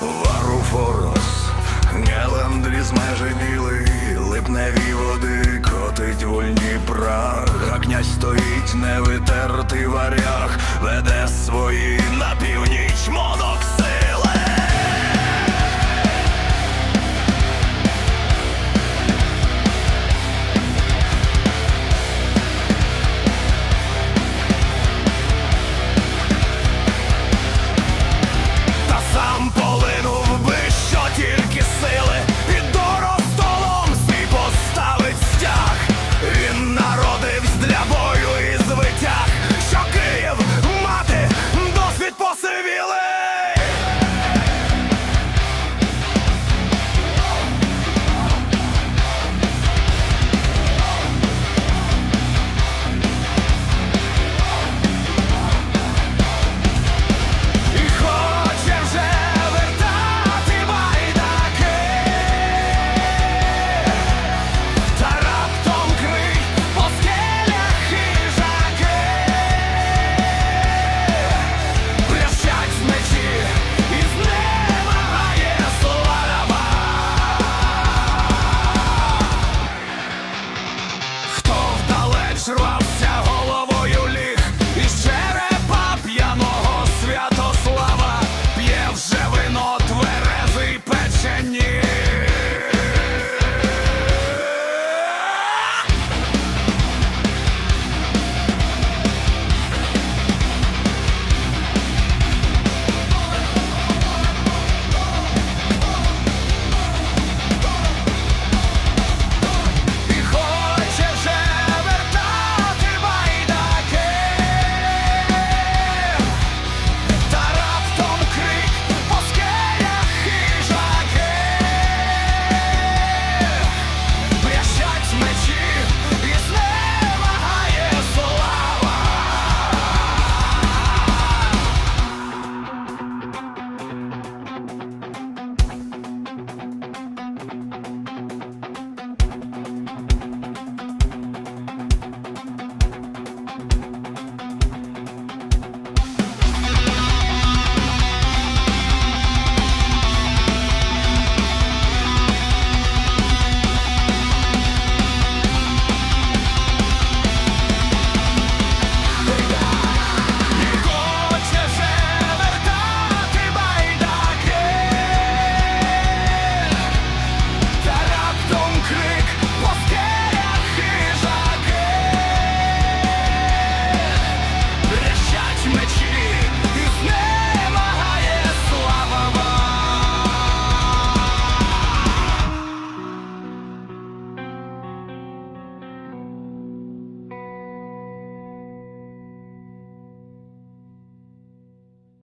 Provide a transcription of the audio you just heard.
Варуфорос, Геландрі змеженіли, липневі води котить вольні прах, а князь стоїть невитертий варяг, веде свої seven.